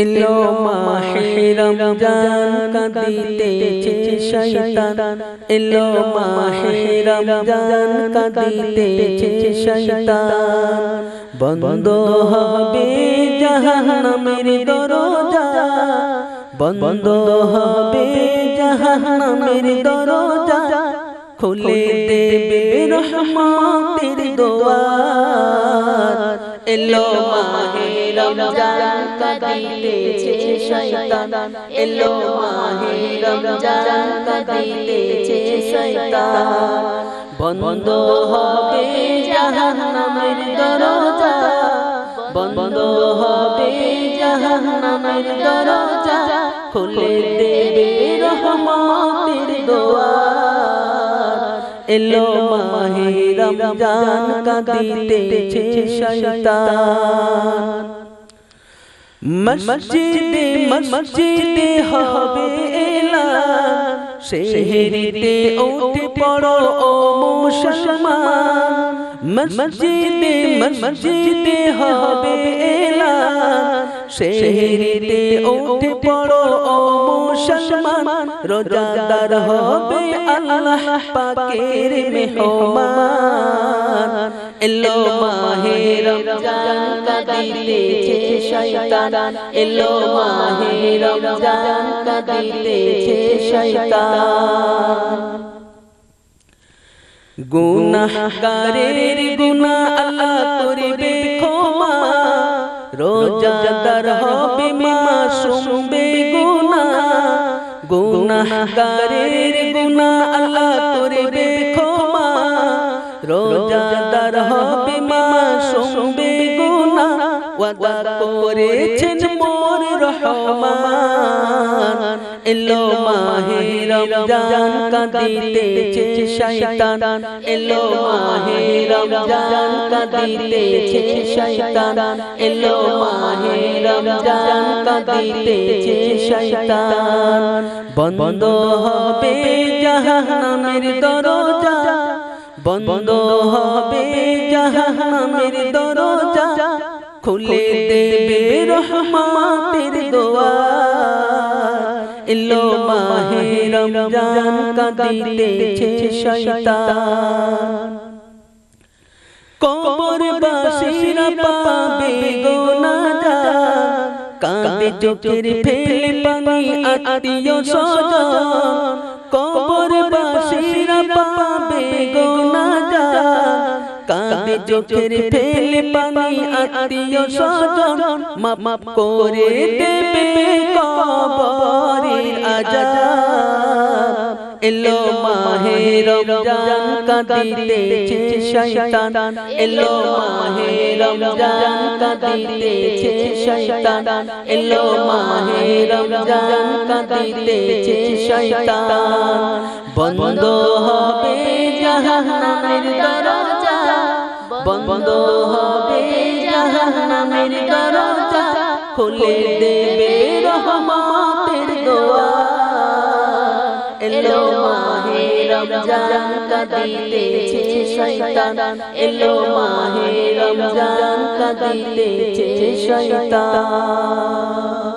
এলো মাহে রমজান কাঁদিতেছে শয়তান। এলো মাহে রমজান কাঁদিতেছে শয়তান। বন্ধ হবে জাহান্নামের দরজা। বন্ধ হবে জাহান্নামের দরজা। খুলে দেবে রহমতের দোয়ার এলো মাহে এলো মাহে রমজান কাঁদিতেছে শয়তান। বন্ধ হবে জাহান্নামের দরজা। বন্ধ হবে জাহান্নামের দরজা। খুলে দেবে রহমতের দোয়ার এলো মাহে রমজান কাঁদিতেছে শয়তান। মসজিদে মসজিদে হবে এলান। শেহরিতে উঠে পড়ো ও মুসলমান। মসজিদে মসজিদে হবে এলান। শেহরিতে উঠে পড়ো ও মুসলমান, রোজাদার হবে আল্লাহ পাকের মেহমান। এলো মাহে রমজান কাঁদিতেছে শয়তান। এলো মাহে রমজান কাঁদিতেছে শয়তান। গুনাহগারের গুনাহ আল্লাহ করবে ক্ষমা। রোজাদার হবে মাসুম বেগুনাহ গুনাহগারের গুনাহ আল্লাহ করবে ক্ষমা রোজাদার হবে মাসুম বেগুনাহ ওয়াদা করেছেন মোর রহমান এলো মাহে রমজান কাঁদিতেছে শয়তান, এলো মাহে রমজান কাঁদিতেছে শয়তান, এলো মাহে রমজান কাঁদিতেছে শয়তান। বন্ধ হবে জাহান্নামের দরজা, বন্ধ হবে জাহান্নামের দরজা, খুলে দেবে রহমতের দোয়ার রমজান কাঁদিতেছে কবর বাসীরা পাবে গোনাজা কাঁদে চোখের ফেলে পানি, আত্মীয় কবর বাসীরা পাবে গোনাজা কাঁদে চোখের ফেলে পানি, আত্মীয় স্বজন। মাপ করে দেবে কবরের আজাব এলো মাহে রমজান কাঁদিতেছে শয়তান। এলো মাহে রমজান কাঁদিতেছে শয়তান। এলো মাহে রমজান কাঁদিতেছে শয়তান। বন্ধ হবে জাহান্নামের দরজা। বন্ধ হবে জাহান্নামের দরজা। খুলে দেবে রহমতের এলো মাহে রমজান কাঁদিতেছে শয়তান। এলো মাহে রমজান কাঁদিতেছে শয়তান।